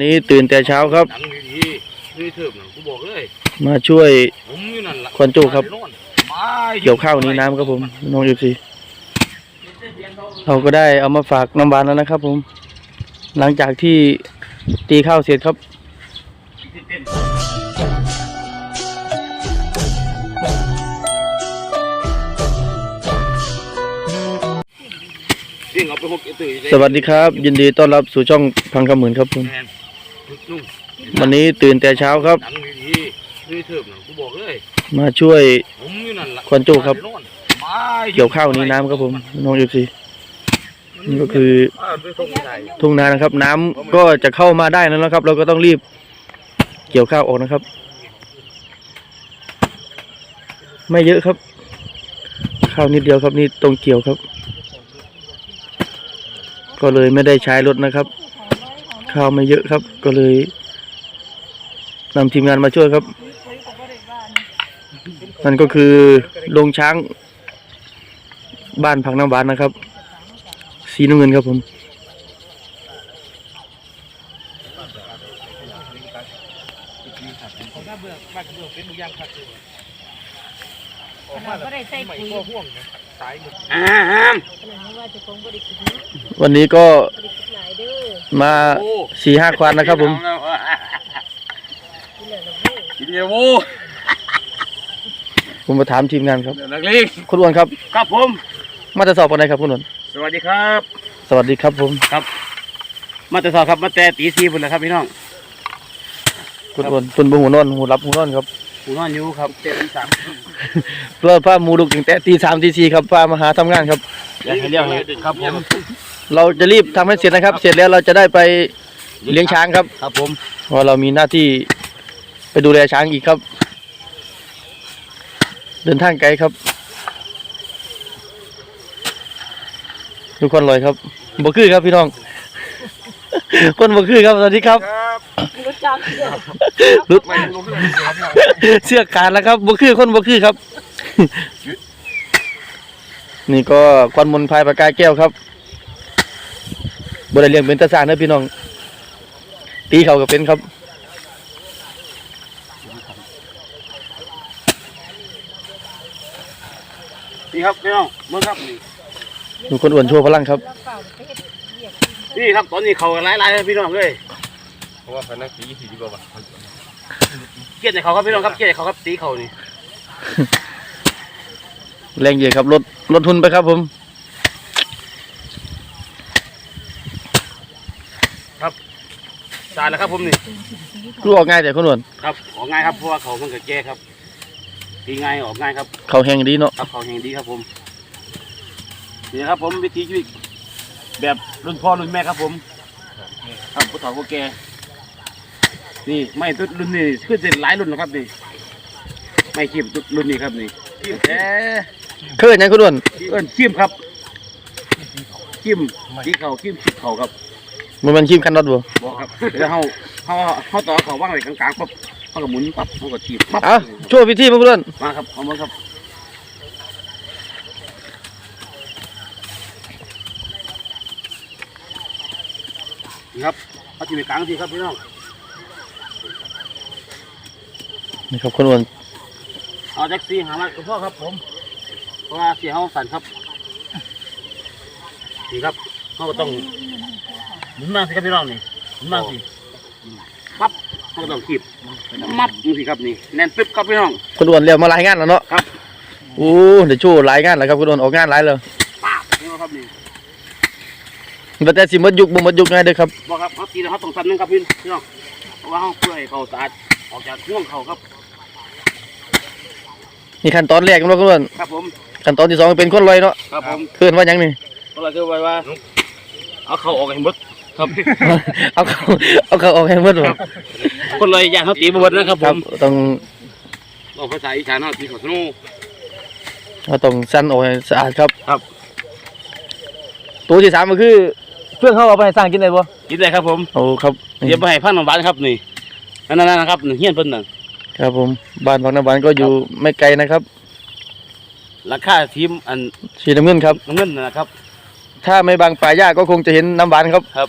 นี่ตื่นแต่เช้าครับหนังดีๆนี่เถิบหนังกูบอกเลยมาช่วย ผมอยู่นั่นละควันจุครับไปโน่นไปเกี่ยวข้าวหนี้น้ำครับผมน้องเอฟซีเราก็ได้เอามาฝากน้ำหวานแล้วนะครับผม หลังจากที่ตีข้าวเสร็จครับเรื่องเอาไปหกตื่นสวัสดีครับ ยินดีต้อนรับสู่ช่องพังคำหมื่นครับผม แมนนุ่ง วันนี้ตื่นแต่เช้าครับ หนังดีๆนี่เถิบหนังกูบอกเลยมาช่วย ผมอยู่นั่นละควันจุครับไปโน่นไปเกี่ยวข้าวหนี้น้ำครับผมน้องเอฟซีนี่ก็คืออ่าไปส่งไม่ได้ทุ่งนานะครับ น้ำก็จะเข้ามาได้แล้วนะครับ เราก็ต้องรีบ เกี่ยวข้าวออกนะครับ ไม่เยอะครับ ข้าวนิดเดียวครับนี่ตรงเกี่ยวครับ ก็เลยไม่ได้ใช้รถนะครับ ข้าวไม่เยอะครับ ก็เลยนำทีมงานมาช่วยครับ นั่นก็คือโรงช้าง บ้านพังน้ำหวานนะครับ สีน้ำเงินครับผมก็ได้ใส่ปุ๋ยอ่าฮะขนาดว่าจะคงก็ได้คิดนะวันนี้ก็ก็ได้คิดหลายเด้อมาโอ้ สี่ห้าควานนะครับผมที่เหลือเราเว้ยกินเยาวูผมมาถามทีมงานครับ นักเลงคุณอ้วนครับ ครับผม มาจะสอบกันไหนครับคุณอ้วน สวัสดีครับ สวัสดีครับผมมาแต่สอบครับ มาแต่ตีซีพุ่นแหละครับพี่น้องคุณอ้วนคุณบุหูนอนหูรับหูนอนครับผมนอนอยู่ครับเจ็ดสามเพื่อพาหมูดุกถึงแต่ตีสามตีสี่ครับพามาหาทำงานครับ อยากให้เรียกให้ครับผม เราจะรีบทำให้เสร็จนะครับ เสร็จแล้วเราจะได้ไป เลี้ยงช้างครับครับผมเพราะเรามีหน้าที่ไปดูแลช้างอีกครับ เดินทางไกลครับทุกคนลอยครับบ่คือครับพี่น้อง คนบ่คือครับสวัสดีครับรถจักรเดียวรุดไม่รู้ขึ้นครับเสื้อขาดแล้วครับบ่คือคนบ่คือครับ นี่ก็ควันมนต์พายประกายแก้วครับบ่ได้เลี้ยงเป็นตาสร้างเด้อพี่น้อง ตีเขาก็เป็นครับนี่ครับพี่น้องเมื่อครับนี่ดูคนอ้วนโชว์พลังครับแล้วเปล่าไปเฮ็ดเรียกนี่ครับตอนนี้เขาหลายๆเลยพี่น้องเลยเพราะว่าพันนักสีสีดีกว่าเกลียดในเขาครับพี่น้องครับเกลียดในเขาครับตีเขานี่ แรงเยอะครับลดลดทุนไปครับผมายแล้วครับผมนี่รู้ออกง่ายแต่คนอ้วนครับออกง่ายครับเพราะว่าเขามันกับแก่ครับตีง่ายออกง่ายครับ เขาแห้งดีเนาะครับเขาแห่งดีครับผมนี่ครับผมวิถีชีวิตแบบรุ่นพ่อรุ่นแม่ครับผม ครับผู้เฒ่าผู้แก่นี่ไม่ตุดรุ่นนี้คือจะหลายรุ่นนะครับนี่ไม่ขีมตุดรุ่นนี้ครับนี่ขีมแท้เคยยังคนอ้วนเอิ้นขีมครับขีมสีเขาขีมสิบเขาครับ มันมันชิมคันรถบ่บอกครับแล้วเขาเขาเขาต่อเขาว่างไว้กลางๆปั๊บเขาก็หมุนปั๊บเขาก็ขีบปั๊บเอ้าช่วยพิธีมาคนอ้วนมาครับเอามาครับนี่ครับเขาจะมีกลางทีครับพี่น้องนี่ครับคนอ้วนเอาแท็กซี่หามากับพ่อครับ ผมเพราะว่าเสียเขาสั่นครับนี่ครับเขาก็ต้องห มุนมาสิครับพี่น้องนี่หมุนมาสิปั๊บเขาก็ต้องขีบมับนี่สิครับนี่แน่นปึ๊บครับพี่น้องคนอ้วนเรียกมาหลายงานแล้วเนาะครับโอ้เดี๋ยวโชว์หลายงานแล้วครับคนอ้วนออกงานหลายเลยป้าบนี่ครับนี่แต่แต่สิหมดยุคบ่หมดยุคง่ายเด้อครับบอกครับเขาตีแล้วเขาต้องสั่นนึงครับพี่พี่น้องเพราะว่าเขาเพื่อให้เขาสะอาดออกจากห่วงเขาครับนี่ขั้นตอนแรกเนาะคนอ้วนครับผมขั้นตอนที่สองเป็นคนลอยเนาะครับผมเพื่อนว่าหยังนี่ก็เลยคือไว้ว่าเอาเขาออกให้หมด ครับ เอาเขาเอาเขาออกให้หมดบ่คนเลยอย่างเขาตีบหมดนะครับคผรับมต้องออกภาษาอีสานเขาตีขอสนุเราต้องสั้นออกให้สะอาดครับ ครับ ตัวที่สามก็คือเพื่อนเขาเอาไปให้สร้างกินได้บ่กินได้ครับผมโอ้ครับเดี๋ยวไปให้พันธุ์บ้านครับนี่นั่นนั่นนะครับนี่เฮียนเพิ่นน่ะครับผมบ้านพักน้ำหวานก็อยู่ไม่ไกลนะครับ ราคาทีมอันสีน้ำเงินครับน้ำเงินน่ะนะครับ ถ้าไม่บางป่าหญ้าก็คงจะเห็นน้ำหวานครับครับ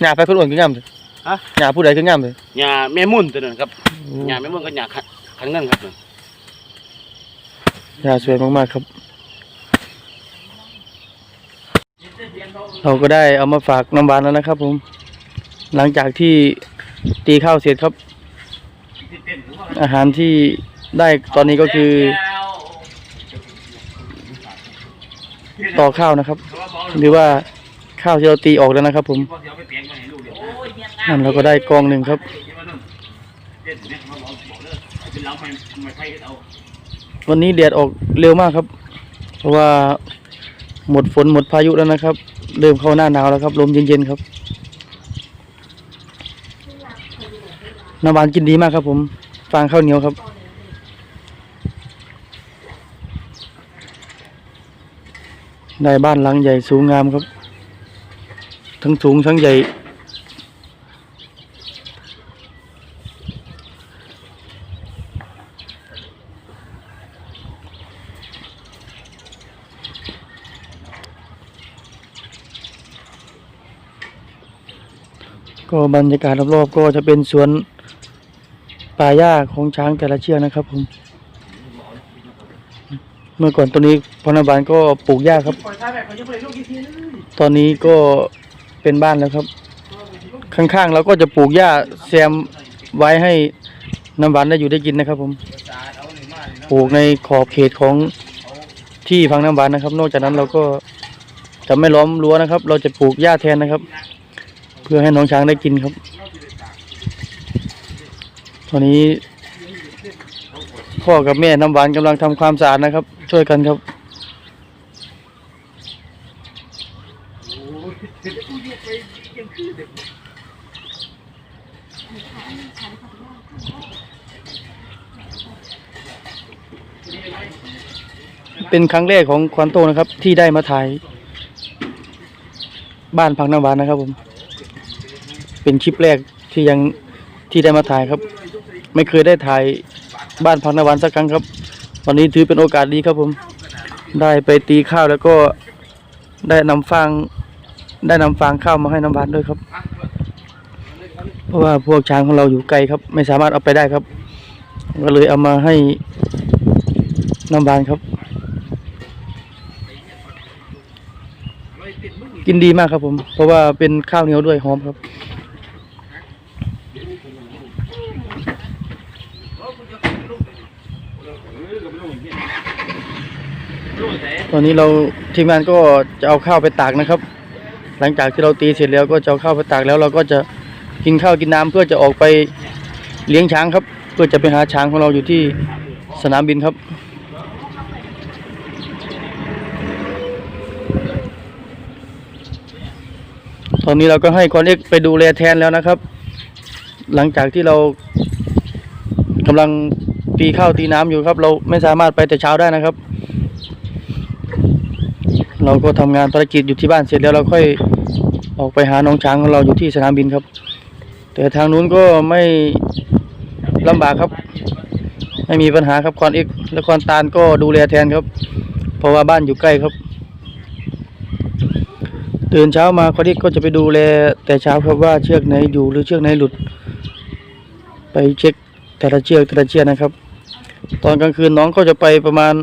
หญ้าไปคนอ้วนคืองามเลยฮะ หญ้าผู้ใดคืองามเลยหญ้าแม่มุ่นตัวนั้นครับหญ้าแม่มุ่นก็หญ้าขันขันเงินครับนั่นหญ้าสวยมากๆครับ เราก็ได้เอามาฝากน้ำหวานแล้วนะครับ ผม หลังจากที่ตีข้าวเสร็จครับ อาหารที่ได้ตอนนี้ก็คือ ต่อข้าวนะครับ หรือว่าข้าวที่เราตีออกแล้วนะครับ ผมนั่นเราก็ได้กองหนึ่งครับวันนี้แดดออกเร็วมากครับ เพราะว่าหมดฝนหมดพายุแล้วนะครับ เริ่มเข้าหน้าหนาวแล้วครับลมเย็นๆครับน้ำหวานกินดีมากครับ ผมฟางข้าวเหนียวครับ ได้บ้านหลังใหญ่สูงงามครับ ทั้งสูงทั้งใหญ่ ก็บรรยากาศรอบๆก็จะเป็นสวนป่าหญ้าของช้างแต่ละเชือกนะครับผม เมื่อก่อนตัวนี้พนาบานก็ปลูกหญ้าครับ ตอนนี้ก็เป็นบ้านแล้วครับ ข้างๆเราก็จะปลูกหญ้าแซมไว้ให้น้ำหวานได้อยู่ได้กินนะครับ ผมปลูกในขอบเขตของที่พังน้ำหวานนะครับ นอกจากนั้นเราก็จะไม่ล้อมรั้วนะครับ เราจะปลูกหญ้าแทนนะครับ เพื่อให้น้องช้างได้กินครับ ตอนนี้พ่อกับแม่น้ำหวานกำลังทำความสะอาดนะครับ ช่วยกันครับเป็นครั้งแรกของควันโตนะครับ ที่ได้มาถ่าย บ้านพังน้ำหวานนะครับ ผม เป็นคลิปแรกที่ยังที่ได้มาถ่ายครับ ไม่เคยได้ถ่ายบ้านพังน้ำหวานสักครั้งครับ วันนี้ถือเป็นโอกาสดีครับผม ได้ไปตีข้าวแล้วก็ได้นำฟางได้นำฟางข้าวมาให้น้ำหวานด้วยครับ เพราะว่าพวกช้างของเราอยู่ไกลครับ ไม่สามารถเอาไปได้ครับ ก็เลยเอามาให้น้ำหวานครับ กินดีมากครับผม เพราะว่าเป็นข้าวเหนียวด้วยหอมครับ ตอนนี้เราทีมงานก็จะเอาข้าวไปตากนะครับ หลังจากที่เราตีเสร็จแล้วก็จะเอาข้าวไปตากแล้ว เราก็จะกินข้าวกินน้ำเพื่อจะออกไปเลี้ยงช้างครับ เพื่อจะไปหาช้างของเราอยู่ที่สนามบินครับตอนนี้เราก็ให้คอนเอ็กไปดูแลแทนแล้วนะครับ หลังจากที่เรากำลังตีข้าวตีน้ำอยู่ครับ เราไม่สามารถไปแต่เช้าได้นะครับ เราก็ทำงานภารกิจอยู่ที่บ้านเสร็จแล้วเราค่อยออกไปหาน้องช้างของเราอยู่ที่สนามบินครับ แต่ทางนู้นก็ไม่ลำบากครับ ไม่มีปัญหาครับคอนเอกและคอนตาลก็ดูแลแทนครับ เพราะว่าบ้านอยู่ใกล้ครับตื่นเช้ามาคอนเอกก็จะไปดูแลแต่เช้าครับว่าเชือกไหนอยู่หรือเชือกไหนหลุด ไปเช็คแต่ละเชือกแต่ละเชือกนะครับ ตอนกลางคืนน้องก็จะไปประมาณ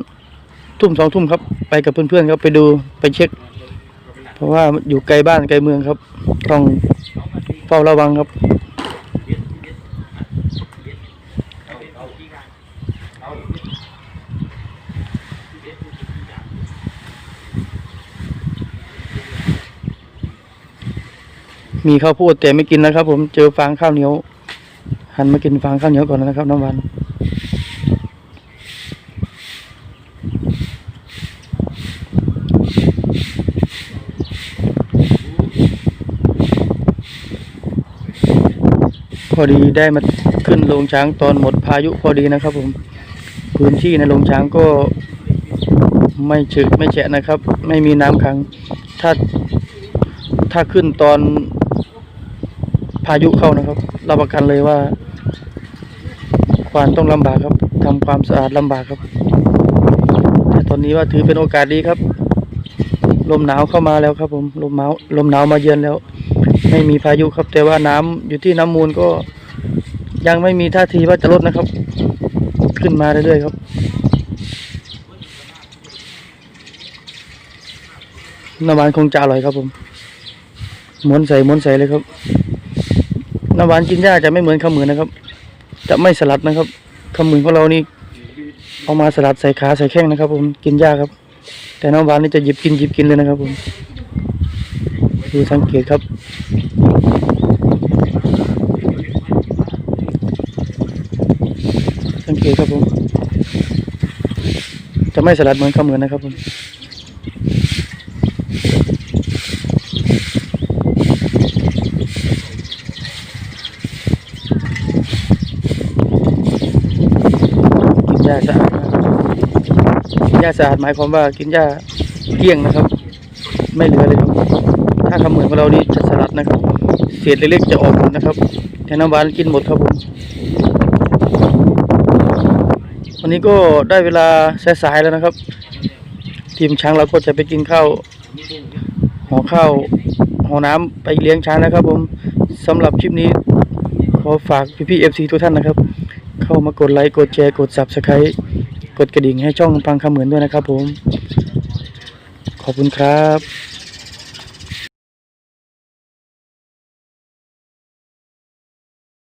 ทุ่มสองทุ่มครับ ไปกับเพื่อนๆครับไปดูไปเช็ค เพราะว่าอยู่ไกลบ้านไกลเมืองครับ ต้องเฝ้าระวังครับมีข้าวโพดแต่ไม่กินนะครับ ผมเจอฟางข้าวเหนียว หันมากินฟางข้าวเหนียวก่อนนะครับน้ำหวาน พอดีได้มาขึ้นโรงช้างตอนหมดพายุพอดีนะครับ ผม พื้นที่ในโรงช้างก็ไม่ฉึกไม่แฉะนะครับ ไม่มีน้ำขัง ถ้าถ้าขึ้นตอนพายุเข้านะครับรับประกันเลยว่า ควานต้องลำบากครับทำความสะอาดลำบากครับ แต่ตอนนี้ว่าถือเป็นโอกาสดีครับ ลมหนาวเข้ามาแล้วครับ ผมลมหนาวลมหนาวมาเยือนแล้ว ไม่มีพายุครับ แต่ว่าน้ำอยู่ที่น้ำมูลก็ยังไม่มีท่าทีว่าจะลดนะครับ ขึ้นมาเรื่อยๆครับ น้ำหวานคงจะอร่อยครับผมม้วนใส่ม้วนใส่เลยครับ น้ำหวานกินยากจะไม่เหมือนข้าเหมือนนะครับ จะไม่สลัดนะครับข้าเหมือนของเรานี่เอามาสลัดใส่ขาใส่แข้งนะครับ ผมกินยากครับ แต่น้ำหวานนี่จะหยิบกินหยิบกินเลยนะครับผม ดูสังเกตครับ สังเกตครับผม จะไม่สลัดเหมือนข้าวเหมือนนะครับผมกินหญ้าสะอาดนะครับกินหญ้าสะอาดหมายความว่ากินหญ้าเกลี้ยงนะครับ ไม่เหลือเลยครับาคำเหมือนของเรานี่จะสลัดนะครับ เศษเล็กๆจะออกหมดนะครับแต่น้ำหวานกินหมดครับผมวันนี้ก็ได้เวลาสายๆแล้วนะครับ ทีมช้างเราก็จะไปกินข้าวห่อข้าวห่อน้ำไปเลี้ยงช้างนะครับ ผมสำหรับคลิปนี้ขอฝากพี่ๆเอฟซีทุกท่านนะครับ เข้ามากดไลค์กดแชร์กด subscribe กดกระดิ่งให้ช่องพังคำเหมือนด้วยนะครับ ผม ขอบคุณครับ